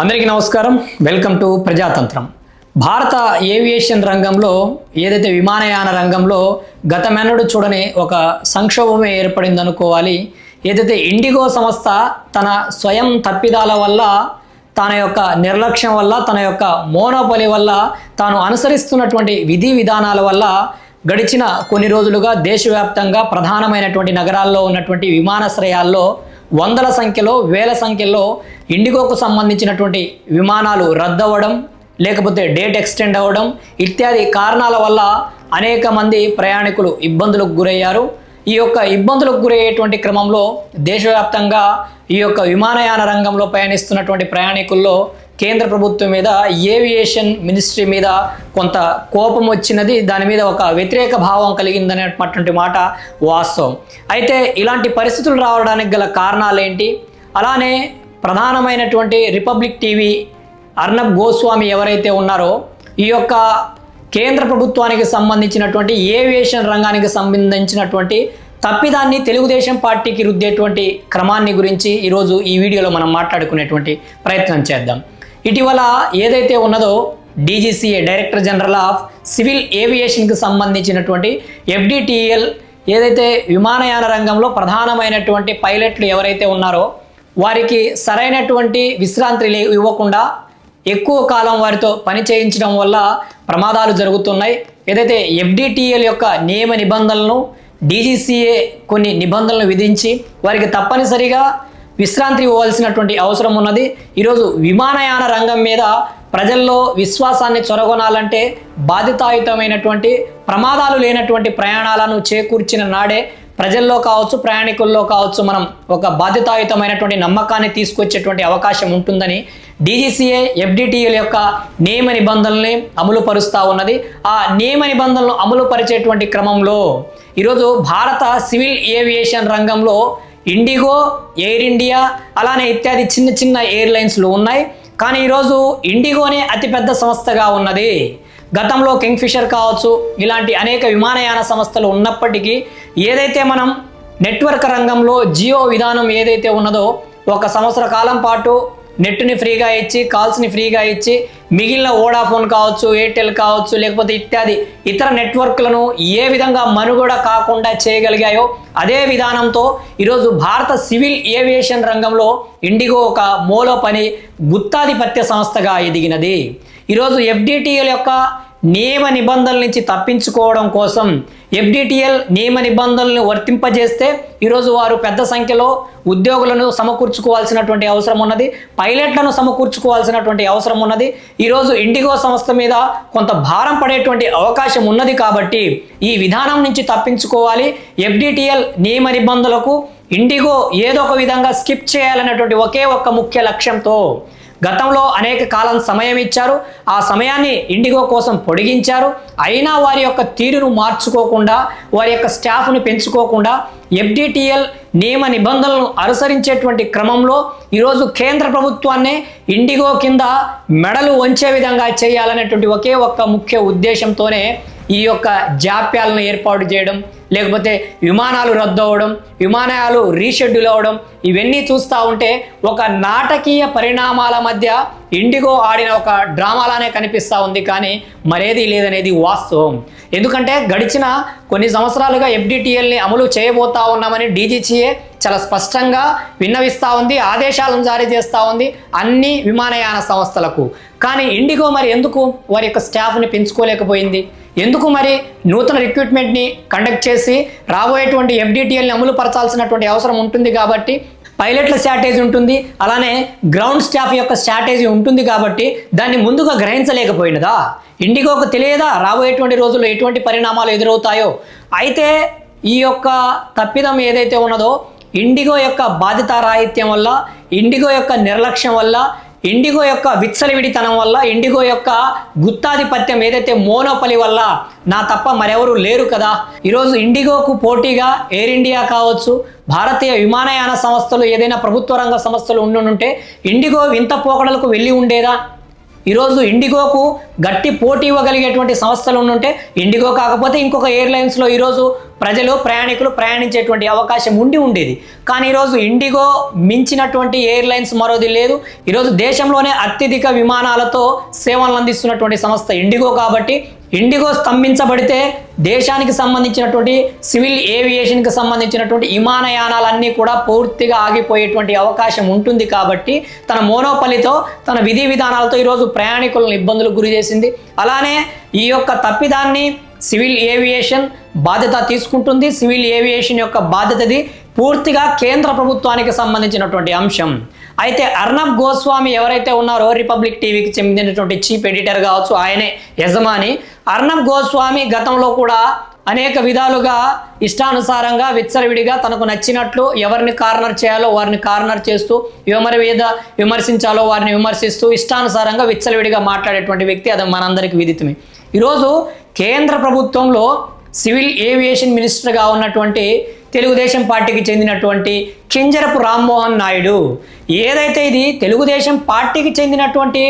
అందరికీ నమస్కారం. Welcome to Prajatantram. భారత ఏవియేషన్ రంగంలో ఏదైతే విమానయాన రంగంలో గతమెన్నడు చూడని ఒక సంక్షోభమే ఏర్పడిందనుకోవాలి. ఏదైతే ఇండిగో సంస్థ తన స్వయం తప్పిదాల వల్ల తన యొక్క నిర్లక్ష్యం వల్ల తన యొక్క మోనోపలి వల్ల తాను అనుసరిస్తున్నటువంటి విధి విధానాల వల్ల గడిచిన కొన్ని రోజులుగా దేశవ్యాప్తంగా ప్రధానమైనటువంటి నగరాల్లో ఉన్నటువంటి విమానాశ్రయాల్లో వందల సంఖ్యలో వేల సంఖ్యలో ఇండిగోకు సంబంధించినటువంటి విమానాలు రద్దవడం లేకపోతే డేట్ ఎక్స్టెండ్ అవ్వడం ఇత్యాది కారణాల వల్ల అనేక మంది ప్రయాణికులు ఇబ్బందులకు గురయ్యారు. ఈ యొక్క ఇబ్బందులకు గురయ్యేటువంటి క్రమంలో దేశవ్యాప్తంగా ఈ యొక్క విమానయాన రంగంలో పయనిస్తున్నటువంటి ప్రయాణికుల్లో కేంద్ర ప్రభుత్వం మీద ఏవియేషన్ మినిస్ట్రీ మీద కొంత కోపం వచ్చినది. దాని మీద ఒక వ్యతిరేక భావం కలిగిందనేటువంటి మాట వాస్తవం. అయితే ఇలాంటి పరిస్థితులు రావడానికి గల కారణాలు ఏంటి అలానే ప్రధానమైనటువంటి రిపబ్లిక్ టీవీ అర్ణబ్ గోస్వామి ఎవరైతే ఉన్నారో ఈ యొక్క కేంద్ర ప్రభుత్వానికి సంబంధించినటువంటి ఏవియేషన్ రంగానికి సంబంధించినటువంటి తప్పిదాన్ని తెలుగుదేశం పార్టీకి రుద్దేటువంటి క్రమాన్ని గురించి ఈరోజు ఈ వీడియోలో మనం మాట్లాడుకునేటువంటి ప్రయత్నం చేద్దాం. ఇటీవల ఏదైతే ఉన్నదో DGCA director general of civil ఏవియేషన్కి సంబంధించినటువంటి ఎఫ్డిటిఎల్ ఏదైతే విమానయాన రంగంలో ప్రధానమైనటువంటి పైలట్లు ఎవరైతే ఉన్నారో వారికి సరైనటువంటి విశ్రాంతి ఇవ్వకుండా ఎక్కువ కాలం వారితో పని చేయించడం వల్ల ప్రమాదాలు జరుగుతున్నాయి. ఏదైతే ఎఫ్డిటిఎల్ యొక్క నియమ నిబంధనలను డీజీసీఏ కొన్ని నిబంధనలు విధించి వారికి తప్పనిసరిగా విశ్రాంతి ఇవ్వాల్సినటువంటి అవసరం ఉన్నది. ఈరోజు విమానయాన రంగం మీద ప్రజల్లో విశ్వాసాన్ని చొరగొనాలంటే బాధితాయుతమైనటువంటి ప్రమాదాలు లేనటువంటి ప్రయాణాలను చేకూర్చిన నాడే ప్రజల్లో కావచ్చు ప్రయాణికుల్లో కావచ్చు మనం ఒక బాధ్యతాయుతమైనటువంటి నమ్మకాన్ని తీసుకొచ్చేటువంటి అవకాశం ఉంటుందని డీజీసీఏ ఎఫ్డిటిఎల్ యొక్క నియమ నిబంధనల్ని అమలు పరుస్తూ ఉన్నది. ఆ నియమ నిబంధనలు అమలు పరిచేటువంటి క్రమంలో ఈరోజు భారత సివిల్ ఏవియేషన్ రంగంలో ఇండిగో ఎయిర్ ఇండియా అలానే ఇత్యాది చిన్న చిన్న ఎయిర్లైన్స్లు ఉన్నాయి. కానీ ఈరోజు ఇండిగోనే అతిపెద్ద సంస్థగా ఉన్నది. గతంలో కింగ్ఫిషర్ కావచ్చు ఇలాంటి అనేక విమానయాన సంస్థలు ఉన్నప్పటికీ ఏదైతే మనం నెట్వర్క్ రంగంలో జియో విధానం ఏదైతే ఉన్నదో ఒక సంవత్సర కాలం పాటు నెట్ని ఫ్రీగా ఇచ్చి కాల్స్ని ఫ్రీగా ఇచ్చి మిగిలిన ఓడాఫోన్ కావచ్చు ఎయిర్టెల్ కావచ్చు లేకపోతే ఇత్యాది ఇతర నెట్వర్క్లను ఏ విధంగా మనుగడ కాకుండా చేయగలిగాయో అదే విధానంతో ఈరోజు భారత సివిల్ ఏవియేషన్ రంగంలో ఇండిగో ఒక మూల పని గుత్తాధిపత్య సంస్థగా ఎదిగినది. ఈరోజు ఎఫ్డిటిఎల్ యొక్క నియమ నిబంధనల నుంచి తప్పించుకోవడం కోసం ఎఫ్డిటిఎల్ నియమ నిబంధనలను వర్తింపజేస్తే ఈరోజు వారు పెద్ద సంఖ్యలో ఉద్యోగులను సమకూర్చుకోవాల్సినటువంటి అవసరం ఉన్నది పైలట్లను సమకూర్చుకోవాల్సినటువంటి అవసరం ఉన్నది. ఈరోజు ఇండిగో సంస్థ మీద కొంత భారం పడేటువంటి అవకాశం ఉన్నది కాబట్టి ఈ విధానం నుంచి తప్పించుకోవాలి. ఎఫ్డిటిఎల్ నియమ నిబంధనలకు ఇండిగో ఏదో ఒక విధంగా స్కిప్ చేయాలనేటువంటి ఒకే ఒక్క ముఖ్య లక్ష్యంతో గతంలో అనేక కాలం సమయం ఇచ్చారు. ఆ సమయాన్ని ఇండిగో కోసం పొడిగించారు. అయినా వారి యొక్క తీరును మార్చుకోకుండా వారి యొక్క స్టాఫ్ను పెంచుకోకుండా ఎఫ్డిటిఎల్ నియమ నిబంధనలను అనుసరించేటువంటి క్రమంలో ఈరోజు కేంద్ర ప్రభుత్వాన్నే ఇండిగో కింద మెడలు వంచే విధంగా చేయాలనేటువంటి ఒకే ఒక్క ముఖ్య ఉద్దేశంతోనే ఈ యొక్క జాప్యాలను ఏర్పాటు చేయడం లేకపోతే విమానాలు రద్దు అవ్వడం విమానాలు రీషెడ్యూల్ అవ్వడం ఇవన్నీ చూస్తూ ఉంటే ఒక నాటకీయ పరిణామాల మధ్య ఇండిగో ఆడిన ఒక డ్రామాలానే కనిపిస్తూ ఉంది కానీ మరేది లేదనేది వాస్తవం. ఎందుకంటే గడిచిన కొన్ని సంవత్సరాలుగా ఎఫ్డిటిఎల్ని అమలు చేయబోతా ఉన్నామని డీజీసీఏ చాలా స్పష్టంగా విన్నవిస్తూ ఉంది ఆదేశాలను జారీ చేస్తూ ఉంది అన్ని విమానయాన సంస్థలకు. కానీ ఇండిగో మరి ఎందుకు వారి యొక్క స్టాఫ్ని పెంచుకోలేకపోయింది? ఎందుకు మరి నూతన రిక్రూట్మెంట్ని కండక్ట్ చేసి రాబోయేటువంటి ఎఫ్డిటిఎల్ని అమలు పరచాల్సినటువంటి అవసరం ఉంటుంది కాబట్టి పైలట్ల షార్టేజ్ ఉంటుంది అలానే గ్రౌండ్ స్టాఫ్ యొక్క షార్టేజ్ ఉంటుంది కాబట్టి దాన్ని ముందుగా గ్రహించలేకపోయినదా? ఇండిగోకు తెలియదా రాబోయేటువంటి రోజుల్లో ఎటువంటి పరిణామాలు ఎదురవుతాయో? అయితే ఈ యొక్క తప్పిదం ఏదైతే ఉన్నదో ఇండిగో యొక్క బాధితారాహిత్యం వల్ల ఇండిగో యొక్క నిర్లక్ష్యం వల్ల ఇండిగో యొక్క విత్సలవిడితనం వల్ల ఇండిగో యొక్క గుత్తాధిపత్యం ఏదైతే మోనోపలి వల్ల నా తప్ప మరెవరు లేరు కదా. ఈరోజు ఇండిగోకు పోటీగా ఎయిర్ ఇండియా కావచ్చు భారతీయ విమానయాన సంస్థలు ఏదైనా ప్రభుత్వ రంగ సంస్థలు ఉండుంటే ఇండిగో వింత పోకడలకు వెళ్ళి ఉండేదా? ఈరోజు ఇండిగోకు గట్టి పోటీ ఇవ్వగలిగేటువంటి సంస్థలు ఉంటే ఇండిగో కాకపోతే ఇంకొక ఎయిర్లైన్స్లో ఈరోజు ప్రజలు ప్రయాణికులు ప్రయాణించేటువంటి అవకాశం ఉండి ఉండేది. కానీ ఈరోజు ఇండిగో మించినటువంటి ఎయిర్లైన్స్ మరోది లేదు. ఈరోజు దేశంలోనే అత్యధిక విమానాలతో సేవలు అందిస్తున్నటువంటి సంస్థ ఇండిగో కాబట్టి ఇండిగో స్తంభించబడితే దేశానికి సంబంధించినటువంటి సివిల్ ఏవియేషన్కి సంబంధించినటువంటి విమానయానాలన్నీ కూడా పూర్తిగా ఆగిపోయేటువంటి అవకాశం ఉంటుంది కాబట్టి తన మోనోపలితో తన విధి విధానాలతో ఈరోజు ప్రయాణికులను ఇబ్బందులకు గురి చేసింది. అలానే ఈ యొక్క తప్పిదాన్ని సివిల్ ఏవియేషన్ బాధ్యత తీసుకుంటుంది. సివిల్ ఏవియేషన్ యొక్క బాధ్యతది పూర్తిగా కేంద్ర ప్రభుత్వానికి సంబంధించినటువంటి అంశం. అయితే అర్నబ్ గోస్వామి ఎవరైతే ఉన్నారో రిపబ్లిక్ టీవీకి చెందినటువంటి చీఫ్ ఎడిటర్ కావచ్చు ఆయనే యజమాని. అర్నబ్ గోస్వామి గతంలో కూడా అనేక విధాలుగా ఇష్టానుసారంగా విచ్చలవిడిగా తనకు నచ్చినట్లు ఎవరిని కార్నర్ చేయాలో వారిని కార్నర్ చేస్తూ ఎవరి మీద విమర్శించాలో వారిని విమర్శిస్తూ ఇష్టానుసారంగా విచ్చలవిడిగా మాట్లాడేటువంటి వ్యక్తి అది మనందరికీ విదితమే. ఈరోజు కేంద్ర ప్రభుత్వంలో సివిల్ ఏవియేషన్ మినిస్టర్గా ఉన్నటువంటి తెలుగుదేశం పార్టీకి చెందినటువంటి కింజరపు రామ్మోహన్ నాయుడు. ఏదైతే ఇది తెలుగుదేశం పార్టీకి చెందినటువంటి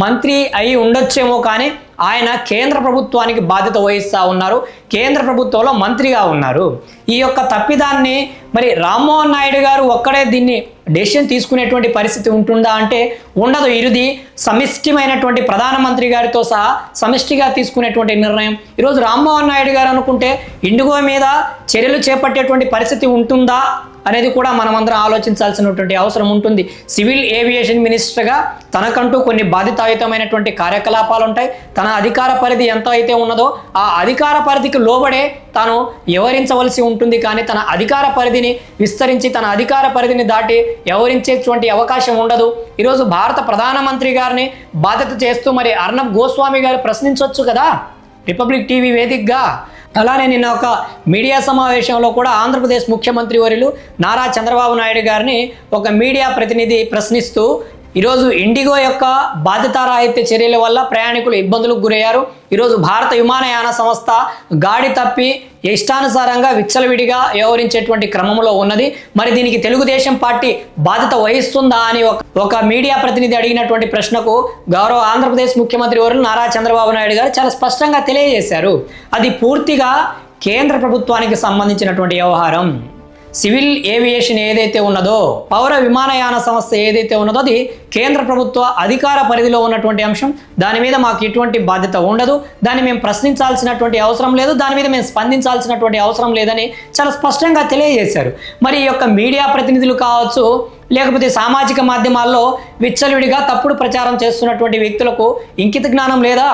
మంత్రి అయి ఉండొచ్చేమో కానీ ఆయన కేంద్ర ప్రభుత్వానికి బాధ్యత వహిస్తూ ఉన్నారు. కేంద్ర ప్రభుత్వంలో మంత్రిగా ఉన్నారు. ఈ యొక్క తప్పిదాన్ని మరి రామ్మోహన్ నాయుడు గారు ఒక్కడే దీన్ని డెసిషన్ తీసుకునేటువంటి పరిస్థితి ఉంటుందా అంటే ఉండదు. ఇరుది సమిష్టిమైనటువంటి ప్రధానమంత్రి గారితో సహా సమిష్టిగా తీసుకునేటువంటి నిర్ణయం. ఈరోజు రామ్మోహన్ నాయుడు గారు అనుకుంటే ఇండిగో మీద చర్యలు చేపట్టేటువంటి పరిస్థితి ఉంటుందా? అనేది కూడా మనమందరం ఆలోచించాల్సినటువంటి అవసరం ఉంటుంది. సివిల్ ఏవియేషన్ మినిస్టర్గా తనకంటూ కొన్ని బాధితాయుతమైనటువంటి కార్యకలాపాలు ఉంటాయి. తన అధికార పరిధి ఎంత అయితే ఉన్నదో ఆ అధికార పరిధికి లోబడే తాను వివరించవలసి ఉంటుంది కానీ తన అధికార పరిధిని విస్తరించి తన అధికార పరిధిని దాటి వ్యవహరించేటువంటి అవకాశం ఉండదు. ఈరోజు భారత ప్రధానమంత్రి గారిని బాధ్యత చేస్తూ మరి అర్ణబ్ గోస్వామి గారు ప్రశ్నించవచ్చు కదా? రిపబ్లిక్ టీవీ వేదికగా అలానే నిన్న ఒక మీడియా సమావేశంలో కూడా ఆంధ్రప్రదేశ్ ముఖ్యమంత్రి వర్యులు నారా చంద్రబాబు నాయుడు గారిని ఒక మీడియా ప్రతినిధి ప్రశ్నిస్తూ ఈరోజు ఇండిగో యొక్క బాధ్యతారాహిత్య చర్యల వల్ల ప్రయాణికులు ఇబ్బందులకు గురయ్యారు. ఈరోజు భారత విమానయాన సంస్థ గాడి తప్పి ఇష్టానుసారంగా విచ్చలవిడిగా వ్యవహరించేటువంటి క్రమంలో ఉన్నది. మరి దీనికి తెలుగుదేశం పార్టీ బాధ్యత వహిస్తుందా అని ఒక ఒక మీడియా ప్రతినిధి అడిగినటువంటి ప్రశ్నకు గౌరవ ఆంధ్రప్రదేశ్ ముఖ్యమంత్రి వర్యులు నారా చంద్రబాబు నాయుడు గారు చాలా స్పష్టంగా తెలియజేశారు. అది పూర్తిగా కేంద్ర ప్రభుత్వానికి సంబంధించినటువంటి వ్యవహారం. సివిల్ ఏవియేషన్ ఏదైతే ఉన్నదో పౌర విమానయాన సంస్థ ఏదైతే ఉన్నదో అది కేంద్ర ప్రభుత్వ అధికార పరిధిలో ఉన్నటువంటి అంశం. దాని మీద మాకు ఎటువంటి బాధ్యత ఉండదు. దాన్ని మేము ప్రశ్నించాల్సినటువంటి అవసరం లేదు. దాని మీద మేము స్పందించాల్సినటువంటి అవసరం లేదని చాలా స్పష్టంగా తెలియజేశారు. మరి ఈ యొక్క మీడియా ప్రతినిధులు కావచ్చు లేకపోతే సామాజిక మాధ్యమాల్లో విచ్చలవిడిగా తప్పుడు ప్రచారం చేస్తున్నటువంటి వ్యక్తులకు ఇంకిత జ్ఞానం లేదా?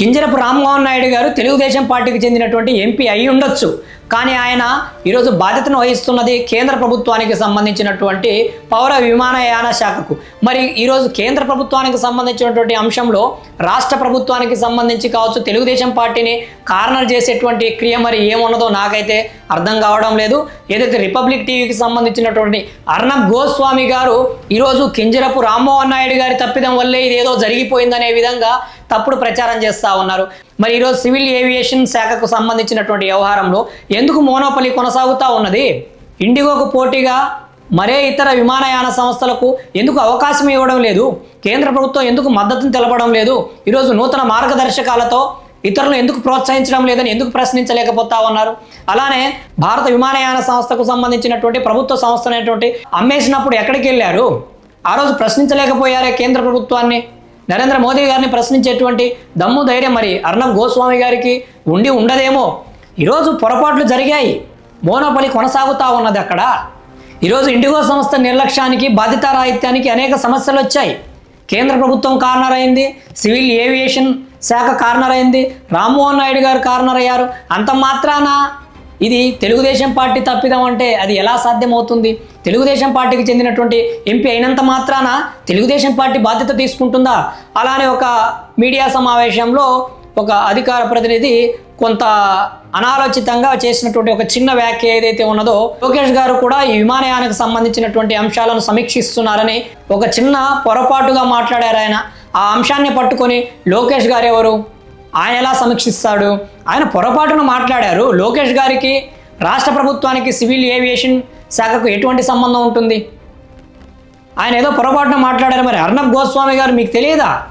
కింజరపు రామ్మోహన్ నాయుడు గారు తెలుగుదేశం పార్టీకి చెందినటువంటి ఎంపీ అయి ఉండొచ్చు. కానీ ఆయన ఈరోజు బాధ్యతను వహిస్తున్నది కేంద్ర ప్రభుత్వానికి సంబంధించినటువంటి పౌర విమానయాన శాఖకు. మరి ఈరోజు కేంద్ర ప్రభుత్వానికి సంబంధించినటువంటి అంశంలో రాష్ట్ర ప్రభుత్వానికి సంబంధించి కావచ్చు తెలుగుదేశం పార్టీని కార్నర్ చేసేటువంటి క్రియ మరి ఏమున్నదో నాకైతే అర్థం కావడం లేదు. ఏదైతే రిపబ్లిక్ టీవీకి సంబంధించినటువంటి అర్ణబ్ గోస్వామి గారు ఈరోజు కింజరపు రామ్మోహన్ నాయుడు గారి తప్పిదం వల్లే ఇది ఏదో జరిగిపోయిందనే విధంగా తప్పుడు ప్రచారం చేస్తూ ఉన్నారు. మరి ఈరోజు సివిల్ ఏవియేషన్ శాఖకు సంబంధించినటువంటి వ్యవహారంలో ఎందుకు మోనోపలి కొనసాగుతూ ఉన్నది? ఇండిగోకు పోటీగా మరే ఇతర విమానయాన సంస్థలకు ఎందుకు అవకాశం ఇవ్వడం లేదు? కేంద్ర ప్రభుత్వం ఎందుకు మద్దతును తెలపడం లేదు? ఈరోజు నూతన మార్గదర్శకాలతో ఇతరులు ఎందుకు ప్రోత్సహించడం లేదని ఎందుకు ప్రశ్నించలేకపోతా ఉన్నారు? అలానే భారత విమానయాన సంస్థకు సంబంధించినటువంటి ప్రభుత్వ సంస్థ అనేటువంటి అమ్మేసినప్పుడు ఎక్కడికి వెళ్ళారు? ఆ రోజు ప్రశ్నించలేకపోయారే కేంద్ర ప్రభుత్వాన్ని. నరేంద్ర మోదీ గారిని ప్రశ్నించేటువంటి దమ్ము ధైర్యం మరి అర్ణబ్ గోస్వామి గారికి ఉండి ఉండదేమో. ఈరోజు పొరపాట్లు జరిగాయి. మోనోపలి కొనసాగుతూ ఉన్నది అక్కడ. ఈరోజు ఇండిగో సంస్థ నిర్లక్ష్యానికి బాధ్యతారాహిత్యానికి అనేక సమస్యలు వచ్చాయి. కేంద్ర ప్రభుత్వం కార్నర్ అయింది సివిల్ ఏవియేషన్ శాఖ కార్నర్ అయింది రామ్మోహన్ నాయుడు గారు కార్నర్ అయ్యారు అంత మాత్రాన? ఇది తెలుగుదేశం పార్టీ తప్పిదం అంటే అది ఎలా సాధ్యమవుతుంది? తెలుగుదేశం పార్టీకి చెందినటువంటి ఎంపీ అయినంత మాత్రాన తెలుగుదేశం పార్టీ బాధ్యత తీసుకుంటుందా? అలానే ఒక మీడియా సమావేశంలో ఒక అధికార ప్రతినిధి కొంత అనాలోచితంగా చేసినటువంటి ఒక చిన్న వ్యాఖ్య ఏదైతే ఉన్నదో లోకేష్ గారు కూడా ఈ విమానయానికి సంబంధించినటువంటి అంశాలను సమీక్షిస్తున్నారని ఒక చిన్న పొరపాటుగా మాట్లాడారు ఆయన. ఆ అంశాన్ని పట్టుకొని లోకేష్ గారు ఎవరు? ఆయన ఎలా సమీక్షిస్తాడు? ఆయన పొరపాటును మాట్లాడారు. లోకేష్ గారికి రాష్ట్ర ప్రభుత్వానికి సివిల్ ఏవియేషన్ శాఖకు ఎటువంటి సంబంధం ఉంటుంది? ఆయన ఏదో పొరపాటున మాట్లాడారు మరి. అర్ణబ్ గోస్వామి గారు మీకు తెలియదా?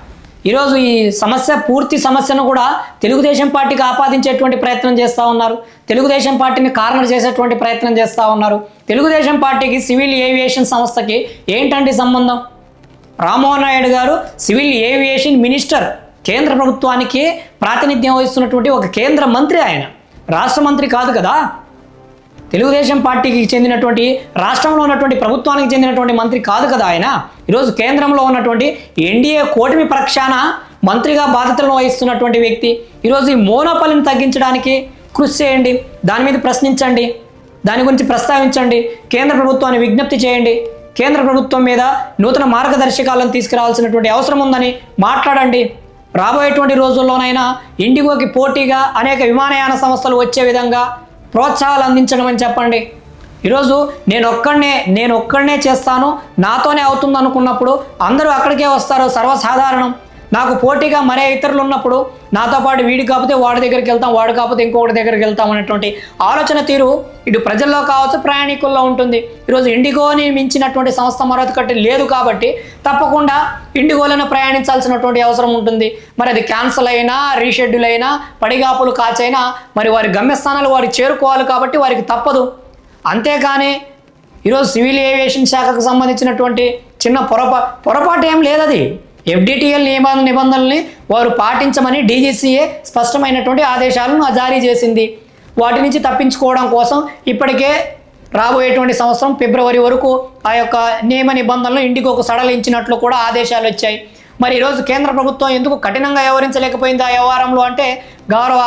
ఈరోజు ఈ సమస్య పూర్తి సమస్యను కూడా తెలుగుదేశం పార్టీకి ఆపాదించేటువంటి ప్రయత్నం చేస్తూ ఉన్నారు. తెలుగుదేశం పార్టీని కార్నర్ చేసేటువంటి ప్రయత్నం చేస్తూ ఉన్నారు. తెలుగుదేశం పార్టీకి సివిల్ ఏవియేషన్ సంస్థకి ఏంటండి సంబంధం? రామ్మోహన్ నాయుడు గారు సివిల్ ఏవియేషన్ మినిస్టర్. కేంద్ర ప్రభుత్వానికి ప్రాతినిధ్యం వహిస్తున్నటువంటి ఒక కేంద్ర మంత్రి ఆయన. రాష్ట్ర మంత్రి కాదు కదా? తెలుగుదేశం పార్టీకి చెందినటువంటి రాష్ట్రంలో ఉన్నటువంటి ప్రభుత్వానికి చెందినటువంటి మంత్రి కాదు కదా ఆయన? ఈరోజు కేంద్రంలో ఉన్నటువంటి ఎన్డీఏ కూటమి పక్షాన మంత్రిగా బాధ్యతలను వహిస్తున్నటువంటి వ్యక్తి. ఈరోజు ఈ మోనోపలిని తగ్గించడానికి కృషి చేయండి. దాని మీద ప్రశ్నించండి. దాని గురించి ప్రస్తావించండి. కేంద్ర ప్రభుత్వాన్ని విజ్ఞప్తి చేయండి. కేంద్ర ప్రభుత్వం మీద నూతన మార్గదర్శకాలను తీసుకురావాల్సినటువంటి అవసరం ఉందని మాట్లాడండి. రాబోయేటువంటి రోజుల్లోనైనా ఇండిగోకి పోటీగా అనేక విమానయాన సంస్థలు వచ్చే విధంగా ప్రోత్సాహాలు అందించడం అని చెప్పండి. ఈరోజు నేను ఒక్కడనే నేను ఒక్కడనే చేస్తాను. నాతోనే అవుతుంది అనుకున్నప్పుడు అందరూ అక్కడికే వస్తారు సర్వసాధారణం. నాకు పోటీగా మరే ఇతరులు ఉన్నప్పుడు నాతో పాటు వీడి కాకపోతే వాడి దగ్గరికి వెళ్తాం వాడు కాకపోతే ఇంకొకటి దగ్గరికి వెళ్తాం అనేటువంటి ఆలోచన తీరు ఇటు ప్రజల్లో కావచ్చు ప్రయాణికుల్లో ఉంటుంది. ఈరోజు ఇండిగోని మించినటువంటి సంస్థ మరొకటి లేదు కాబట్టి తప్పకుండా ఇండిగోలను ప్రయాణించాల్సినటువంటి అవసరం ఉంటుంది. మరి అది క్యాన్సిల్ అయినా రీషెడ్యూల్ అయినా పడిగాపులు కాచైనా మరి వారి గమ్యస్థానాలు వారికి చేరుకోవాలి కాబట్టి వారికి తప్పదు. అంతేకాని ఈరోజు సివిల్ ఏవియేషన్ శాఖకు సంబంధించినటువంటి చిన్న పొరపా పొరపాటు ఏం లేదది. ఎఫ్డిటిఎల్ నియమాల నిబంధనల్ని వారు పాటించమని డీజీసీఏ స్పష్టమైనటువంటి ఆదేశాలను జారీ చేసింది. వాటి నుంచి తప్పించుకోవడం కోసం ఇప్పటికే రాబోయేటువంటి సంవత్సరం ఫిబ్రవరి వరకు ఆ యొక్క నియమ నిబంధనలు ఇండిగోకు సడలించినట్లు కూడా ఆదేశాలు వచ్చాయి. మరి ఈరోజు కేంద్ర ప్రభుత్వం ఎందుకు కఠినంగా వ్యవహరించలేకపోయింది ఆ వ్యవహారంలో అంటే గౌరవ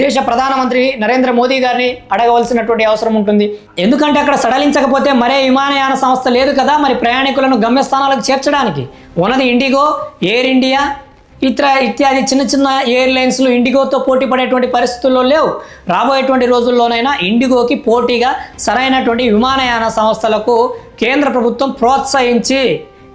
దేశ ప్రధానమంత్రి నరేంద్ర మోదీ గారిని అడగవలసినటువంటి అవసరం ఉంటుంది. ఎందుకంటే అక్కడ సడలించకపోతే మరే విమానయాన సంస్థ లేదు కదా మరి ప్రయాణికులను గమ్యస్థానాలకు చేర్చడానికి. ఉన్నది ఇండిగో ఎయిర్ ఇండియా ఇతర ఇత్యాది చిన్న చిన్న ఎయిర్లైన్స్లు ఇండిగోతో పోటీ పడేటువంటి పరిస్థితుల్లో లేవు. రాబోయేటువంటి రోజుల్లోనైనా ఇండిగోకి పోటీగా సరైనటువంటి విమానయాన సంస్థలకు కేంద్ర ప్రభుత్వం ప్రోత్సహించి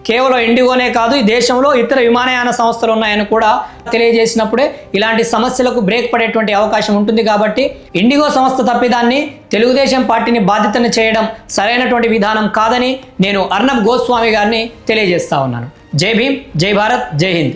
కేవలం ఇండిగోనే కాదు ఈ దేశంలో ఇతర విమానయాన సంస్థలు ఉన్నాయని కూడా తెలియజేసినప్పుడే ఇలాంటి సమస్యలకు బ్రేక్ పడేటువంటి అవకాశం ఉంటుంది కాబట్టి ఇండిగో సంస్థ తప్పిదాన్ని తెలుగుదేశం పార్టీని బాధ్యతను చేయడం సరైనటువంటి విధానం కాదని నేను అర్ణబ్ గోస్వామి గారిని తెలియజేస్తా ఉన్నాను. జై భీమ్ జై భారత్ జై హింద్.